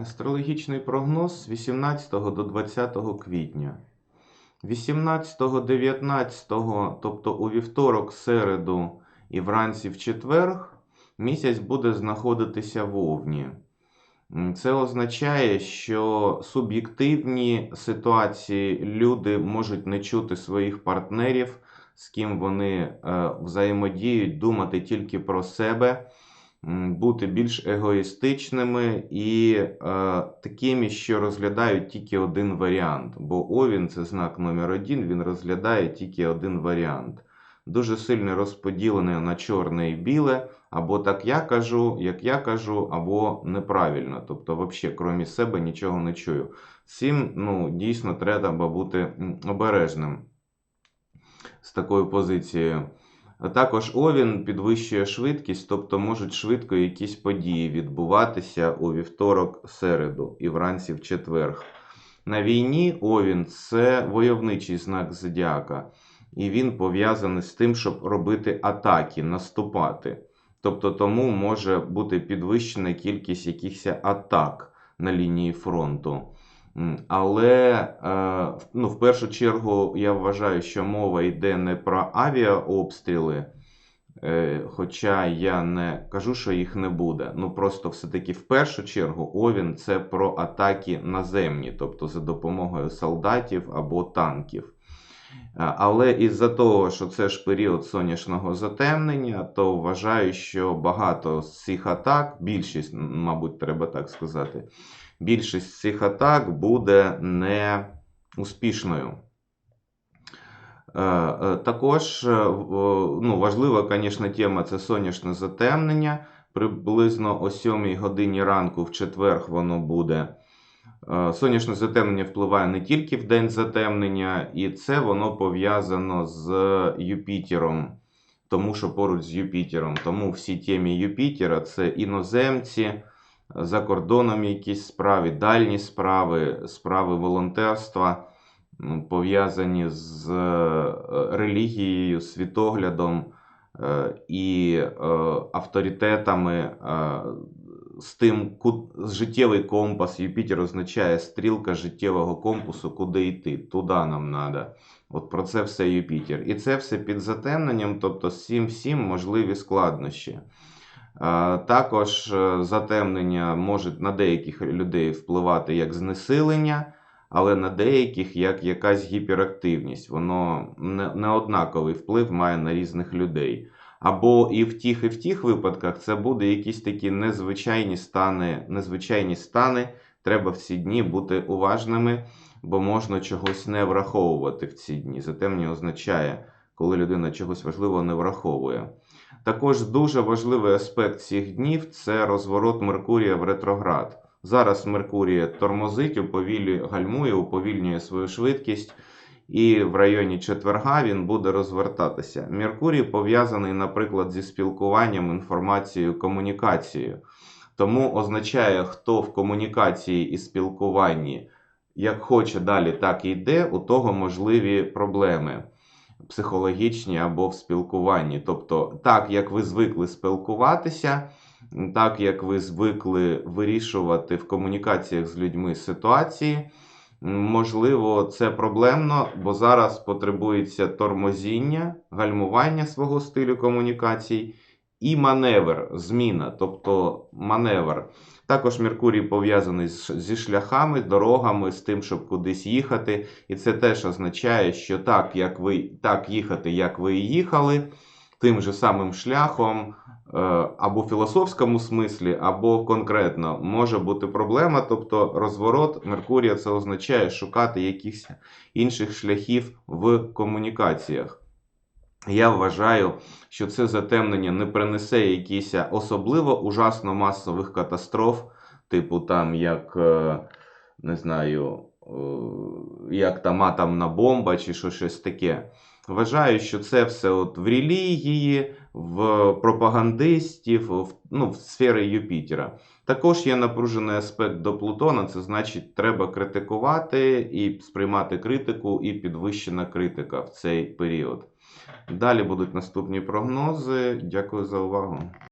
Астрологічний прогноз з 18 до 20 квітня. 18, 19, тобто у вівторок, середу і вранці в четверг, місяць буде знаходитися в Овні. Це означає, що суб'єктивні ситуації люди можуть не чути своїх партнерів, з ким вони е, взаємодіють, думати тільки про себе, бути більш егоїстичними і е, такими, що розглядають тільки один варіант. Бо Овін це знак номер один, він розглядає тільки один варіант. Дуже сильно розподілений на чорне і біле, або так я кажу, як я кажу, або неправильно. Тобто, взагалі, крім себе, нічого не чую. Цим ну, дійсно треба бути обережним з такою позицією. А Також Овін підвищує швидкість, тобто можуть швидко якісь події відбуватися у вівторок, середу і вранці в четверг. На війні Овін це войовничий знак зодіака, і він пов'язаний з тим, щоб робити атаки, наступати. Тобто тому може бути підвищена кількість якихось атак на лінії фронту. Але е, ну, в першу чергу я вважаю, що мова йде не про авіаобстріли, е, хоча я не кажу, що їх не буде. Ну просто все-таки в першу чергу Овін це про атаки наземні, тобто за допомогою солдатів або танків. Е, Але із-за того, що це ж період сонячного затемнення, то вважаю, що багато з цих атак, більшість, мабуть, треба так сказати, більшість цих атак буде не успішною. Е, е, Також ну, важлива, звісно, тема це сонячне затемнення. Приблизно о 7 годині ранку в четвер воно буде. Е, Сонячне затемнення впливає не тільки в день затемнення, і це воно пов'язано з Юпітером, тому що поруч з Юпітером. Тому всі темі Юпітера це іноземці, за кордоном якісь справи, дальні справи, справи волонтерства, пов'язані з е, релігією, світоглядом е, і авторитетами. З тим, життєвий компас. Юпітер означає стрілка життєвого компасу, куди йти. Туди нам треба. От про це все Юпітер. І це все під затемненням, тобто з цим всім можливі складнощі. Також е, затемнення може на деяких людей впливати як знесилення, але на деяких як якась гіперактивність. Воно не, не однаковий вплив має на різних людей. Або і в тих, і в тих випадках це буде якісь такі незвичайні стани, незвичайні стани. Треба в ці дні бути уважними, бо можна чогось не враховувати в ці дні. Затемнення означає, коли людина чогось важливого не враховує. Також дуже важливий аспект цих днів це розворот Меркурія в ретроград. Зараз Меркурія тормозить, уповілює, гальмує, уповільнює свою швидкість, і в районі четверга він буде розвертатися. Меркурій пов'язаний, наприклад, зі спілкуванням, інформацією, комунікацією. Тому означає, хто в комунікації і спілкуванні як хоче далі, так і йде, у того можливі проблеми психологічні або в спілкуванні. Тобто, так як ви звикли спілкуватися, так як ви звикли вирішувати в комунікаціях з людьми ситуації, можливо, це проблемно, бо зараз потребується тормозіння, гальмування свого стилю комунікацій і маневр, зміна, тобто маневр. Також Меркурій пов'язаний зі шляхами, дорогами, з тим, щоб кудись їхати. І це теж означає, що так, як ви так їхати, як ви їхали, тим же самим шляхом, або в філософському смислі, або конкретно може бути проблема. Тобто розворот Меркурія це означає шукати якихось інших шляхів в комунікаціях. Я вважаю, що це затемнення не принесе якісь особливо ужасно масових катастроф, типу там як, е, не знаю, е, як там атомна бомба чи що щось таке. Вважаю, що це все от в релігії, в пропагандистів, в, ну, в сфері Юпітера. Також є напружений аспект до Плутона, це значить, треба критикувати і сприймати критику, і підвищена критика в цей період. Далі будуть наступні прогнози. Дякую за увагу.